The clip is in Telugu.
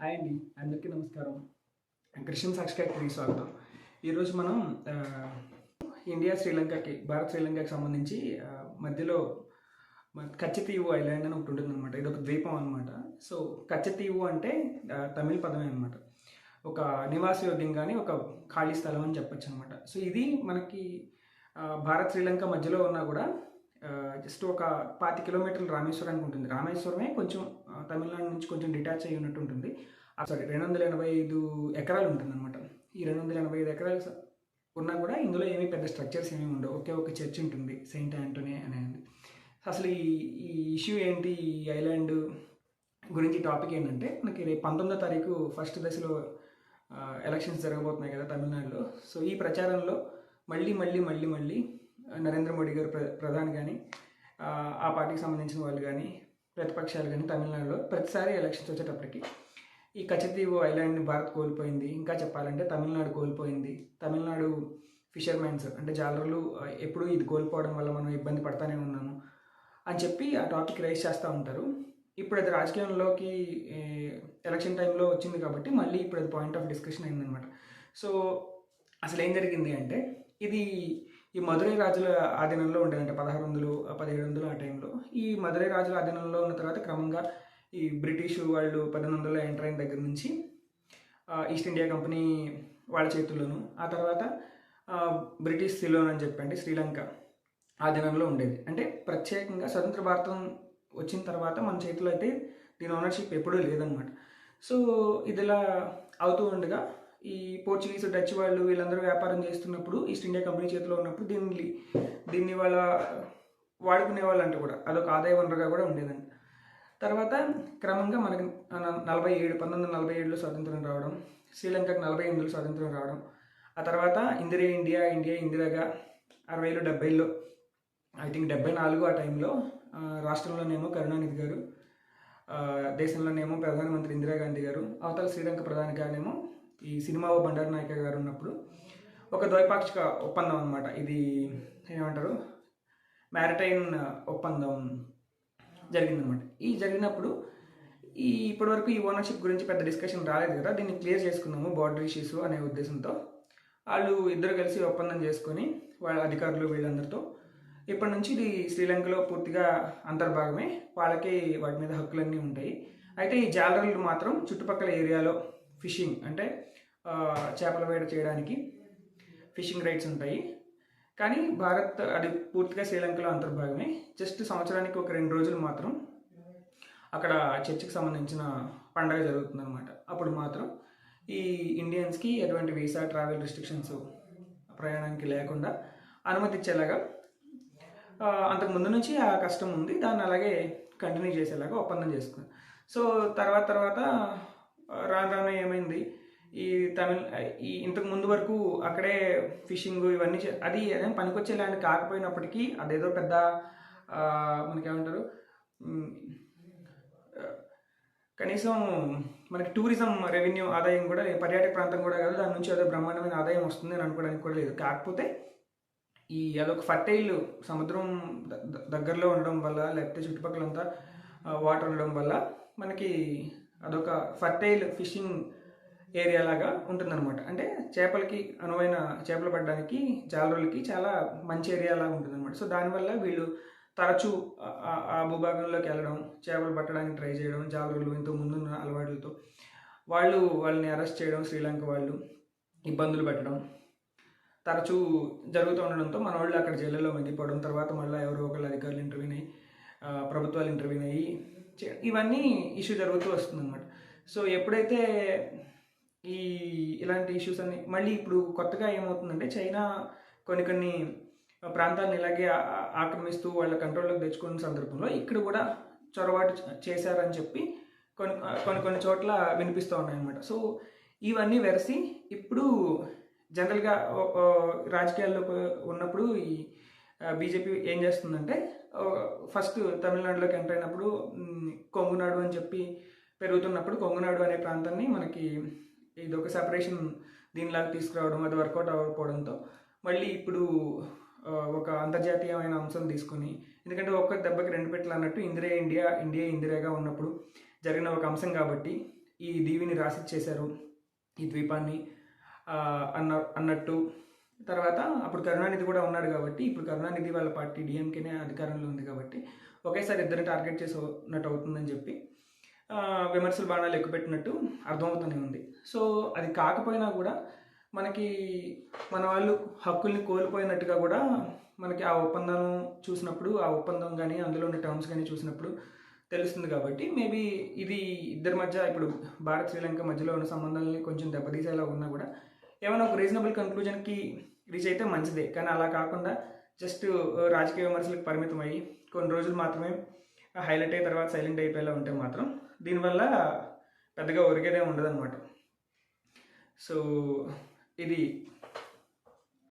హాయ్ అండి. అందరికీ నమస్కారం. క్రిస్టియన్ సాక్షికి స్వాగతం. ఈరోజు మనం ఇండియా శ్రీలంకకి భారత్ శ్రీలంకకి సంబంధించి మధ్యలో కచ్చతీవు ఐలాండ్ అని ఒకటి ఉంటుంది అనమాట ఇది ఒక ద్వీపం అనమాట సో కచ్చతీవు అంటే తమిళ పదమే అనమాట ఒక నివాసయోగ్యం కానీ ఒక ఖాళీ స్థలం అని చెప్పొచ్చు అనమాట సో ఇది మనకి భారత్ శ్రీలంక మధ్యలో ఉన్నా కూడా జస్ట్ ఒక పాతి కిలోమీటర్లు రామేశ్వరానికి ఉంటుంది. రామేశ్వరమే కొంచెం తమిళనాడు నుంచి కొంచెం డిటాచ్ అయ్యి ఉన్నట్టు ఉంటుంది. సారీ రెండు వందల ఎనభై ఐదు ఎకరాలు ఉంటుంది అనమాట ఈ రెండు వందల ఎనభై ఐదు ఎకరాలు ఉన్నా కూడా ఇందులో ఏమీ పెద్ద స్ట్రక్చర్స్ ఏమీ ఉండవు. ఒకే ఒక చర్చ్ ఉంటుంది సెయింట్ యాంటోనీ అనేది అసలు ఈ ఈ ఇష్యూ ఏంటి? ఈ ఐలాండ్ గురించి టాపిక్ ఏంటంటే మనకి రేపు పంతొమ్మిదో తారీఖు ఫస్ట్ దశలో ఎలక్షన్స్ జరగబోతున్నాయి కదా తమిళనాడులో. సో ఈ ప్రచారంలో మళ్ళీ మళ్ళీ మళ్ళీ మళ్ళీ నరేంద్ర మోడీ గారు ప్ర ప్రధాని కానీ ఆ పార్టీకి సంబంధించిన వాళ్ళు కానీ ప్రతిపక్షాలు కానీ తమిళనాడులో ప్రతిసారి ఎలక్షన్స్ వచ్చేటప్పటికి ఈ కచతీవు ఐలాండ్ని భారత్ కోల్పోయింది. ఇంకా చెప్పాలంటే తమిళనాడు కోల్పోయింది. తమిళనాడు ఫిషర్మెన్స్ అంటే జాలర్లు ఎప్పుడు ఎప్పుడూ ఇది కోల్పోవడం వల్ల మనం ఇబ్బంది పడతానే ఉన్నాము అని చెప్పి ఆ టాపిక్ రైజ్ చేస్తూ ఉంటారు. ఇప్పుడు అది రాజకీయంలోకి ఎలక్షన్ టైంలో వచ్చింది కాబట్టి మళ్ళీ ఇప్పుడు అది పాయింట్ ఆఫ్ డిస్కషన్ అయిందనమాట సో అసలు ఏం జరిగింది అంటే ఇది ఈ మధురై రాజుల ఆధీనంలో ఉండేదంటే పదహారు వందలు పదిహేడు వందలు ఆ టైంలో ఈ మధురై రాజుల ఆధీనంలో ఉన్న తర్వాత క్రమంగా ఈ బ్రిటిష్ వాళ్ళు పద్దెనిమిది వందల ఎంటర్ అయిన దగ్గర నుంచి ఈస్ట్ ఇండియా కంపెనీ వాళ్ళ చేతుల్లోను ఆ తర్వాత బ్రిటిష్ సిలోన్ అని చెప్పండి శ్రీలంక ఆధీనంలో ఉండేది. అంటే ప్రత్యేకంగా స్వతంత్ర భారతం వచ్చిన తర్వాత మన చేతిలో అయితే దీని ఓనర్షిప్ ఎప్పుడూ లేదనమాట సో ఇదిలా అవుతూ ఉండగా ఈ పోర్చుగీస్ డచ్ వాళ్ళు వీళ్ళందరూ వ్యాపారం చేస్తున్నప్పుడు ఈస్ట్ ఇండియా కంపెనీ చేతిలో ఉన్నప్పుడు దీన్ని దీన్ని వాళ్ళ వాడుకునే వాళ్ళంట కూడా. అదొక ఆదాయ వనరుగా కూడా ఉండేదండి తర్వాత క్రమంగా మనకి నలభై ఏడు పంతొమ్మిది వందల నలభై ఏడులో స్వాతంత్రం రావడం శ్రీలంకకు నలభై ఎనిమిదిలో స్వాతంత్రం రావడం ఆ తర్వాత ఇందిరా ఇండియా ఇండియా ఇందిరాగా అరవైలో డెబ్బైలో ఐ థింక్ డెబ్బై నాలుగు ఆ టైంలో రాష్ట్రంలోనేమో కరుణానిధి గారు దేశంలోనేమో ప్రధానమంత్రి ఇందిరాగాంధీ గారు అవతల శ్రీలంక ప్రధాని ప్రధానిగానేమో ఈ సినిమా బండారు నాయక గారు ఉన్నప్పుడు ఒక ద్వైపాక్షిక ఒప్పందం అనమాట ఇది ఏమంటారు? మ్యారిటైన్ ఒప్పందం జరిగిందనమాట ఈ జరిగినప్పుడు ఈ ఇప్పటివరకు ఈ ఓనర్షిప్ గురించి పెద్ద డిస్కషన్ రాలేదు కదా. దీన్ని క్లియర్ చేసుకున్నాము బార్డర్ ఇష్యూస్ అనే ఉద్దేశంతో. వాళ్ళు ఇద్దరు కలిసి ఒప్పందం చేసుకొని వాళ్ళ అధికారులు వీళ్ళందరితో ఇప్పటి నుంచి ఇది శ్రీలంకలో పూర్తిగా అంతర్భాగమే. వాళ్ళకి వాటి మీద హక్కులన్నీ ఉంటాయి. అయితే ఈ జాలరీలు మాత్రం చుట్టుపక్కల ఏరియాలో ఫిషింగ్ అంటే చేపల వేట చేయడానికి ఫిషింగ్ రైట్స్ ఉంటాయి. కానీ భారత్ అది పూర్తిగా శ్రీలంకలో అంతర్భాగమే. జస్ట్ సంవత్సరానికి ఒక రెండు రోజులు మాత్రం అక్కడ చర్చికి సంబంధించిన పండగ జరుగుతుంది అనమాట అప్పుడు మాత్రం ఈ ఇండియన్స్కి ఎటువంటి వీసా ట్రావెల్ రిస్ట్రిక్షన్స్ ప్రయాణానికి లేకుండా అనుమతించేలాగా అంతకు ముందు నుంచి ఆ కష్టం ఉంది. దాన్ని అలాగే కంటిన్యూ చేసేలాగా ఒప్పందం చేసుకుంది సో తర్వాత తర్వాత రాను రాను ఏమైంది? ఈ తమిళ ఈ ఇంతకు ముందు వరకు అక్కడే ఫిషింగ్ ఇవన్నీ చే- అది ఏదైనా పనికొచ్చే ల్యాండ్ కాకపోయినప్పటికీ అదేదో పెద్ద మనకేమంటారు కనీసం మనకి టూరిజం రెవెన్యూ ఆదాయం కూడా పర్యాటక ప్రాంతం కూడా కాదు. దాని నుంచి ఏదో బ్రహ్మాండమైన ఆదాయం వస్తుంది అని అనుకోవడానికి కూడా లేదు. కాకపోతే ఈ అదొక ఫర్టైల్ సముద్రం ద- దగ్గరలో ఉండడం వల్ల లేకపోతే చుట్టుపక్కలంతా వాటర్ ఉండడం వల్ల మనకి అదొక ఫర్టైల్ ఫిషింగ్ ఏరియా లాగా ఉంటుందన్నమాట. అంటే చేపలకి అనువైన చేపలు పడడానికి జాలరులకి చాలా మంచి ఏరియా లాగా ఉంటుందన్నమాట. సో దానివల్ల వీళ్ళు తరచూ ఆ- భూభాగంలోకి వెళ్ళడం చేపలు పట్టడానికి ట్రై చేయడం జాలరులు ఇంతకు ముందున్న అలవాట్లతో వాళ్ళు వాళ్ళని అరెస్ట్ చేయడం శ్రీలంక వాళ్ళు ఇబ్బందులు పెట్టడం తరచూ జరుగుతూ ఉండడంతో మన వాళ్ళు అక్కడ జైల్లో మగ్గిపోవడం తర్వాత మళ్ళీ ఎవరో ఒకళ్ళు అధికారులు ఇంటర్వ్యూ అయ్యి ప్రభుత్వాలు ఇంటర్వ్యూ అయ్యి ఇవన్నీ ఇష్యూ జరుగుతూ వస్తుంది అనమాట సో ఎప్పుడైతే ఈ ఇలాంటి ఇష్యూస్ అన్ని మళ్ళీ ఇప్పుడు కొత్తగా ఏమవుతుందంటే చైనా కొన్ని కొన్ని ప్రాంతాలను ఇలాగే ఆక్రమిస్తూ వాళ్ళ కంట్రోల్లోకి తెచ్చుకున్న సందర్భంలో ఇక్కడ కూడా చొరబాటు చేశారని చెప్పి కొన్ని కొన్ని కొన్ని చోట్ల వినిపిస్తూ ఉన్నాయన్నమాట. సో ఇవన్నీ వెరసి ఇప్పుడు జనరల్గా రాజకీయాల్లో ఉన్నప్పుడు ఈ బీజేపీ ఏం చేస్తుందంటే ఫస్ట్ తమిళనాడులోకి ఎంటర్ అయినప్పుడు కొంగునాడు అని చెప్పి పెరుగుతున్నప్పుడు కొంగునాడు అనే ప్రాంతాన్ని మనకి ఇది ఒక సెపరేషన్ దీనిలాగా తీసుకురావడం అది వర్కౌట్ అవ్వకపోవడంతో. మళ్ళీ ఇప్పుడు ఒక అంతర్జాతీయమైన అంశం తీసుకొని ఎందుకంటే ఒక్క దెబ్బకి రెండు పెట్టలు అన్నట్టు ఇందిరే ఇండియా ఇండియా ఇందిరాగా ఉన్నప్పుడు జరిగిన ఒక అంశం కాబట్టి ఈ దీవిని రాసిచ్చేశారు ఈ ద్వీపాన్ని అన్న అన్నట్టు తర్వాత అప్పుడు కరుణానిధి కూడా ఉన్నాడు కాబట్టి ఇప్పుడు కరుణానిధి వాళ్ళ పార్టీ డిఎంకేనే అధికారంలో ఉంది కాబట్టి ఒకేసారి ఇద్దరిని టార్గెట్ చేసి ఉన్నట్టు అవుతుందని చెప్పి విమర్శలు బాణాలు ఎక్కుపెట్టినట్టు అర్థమవుతూనే ఉంది. సో అది కాకపోయినా కూడా మనకి మన వాళ్ళు హక్కుల్ని కోల్పోయినట్టుగా కూడా మనకి ఆ ఒప్పందం చూసినప్పుడు ఆ ఒప్పందం కానీ అందులో ఉన్న టర్మ్స్ కానీ చూసినప్పుడు తెలుస్తుంది కాబట్టి మేబీ ఇది ఇద్దరి మధ్య ఇప్పుడు భారత్ శ్రీలంక మధ్యలో ఉన్న సంబంధాలని కొంచెం దెబ్బతీసేలా ఉన్నా కూడా ఏమైనా ఒక రీజనబుల్ కన్క్లూజన్కి రీచ్ అయితే మంచిదే. కానీ అలా కాకుండా జస్ట్ రాజకీయ విమర్శలకు పరిమితం అయ్యి కొన్ని రోజులు మాత్రమే హైలైట్ అయిన తర్వాత సైలెంట్ అయిపోయేలా ఉంటే మాత్రం దీనివల్ల పెద్దగా ఒరిగేదే ఉండదన్నమాట. సో ఇది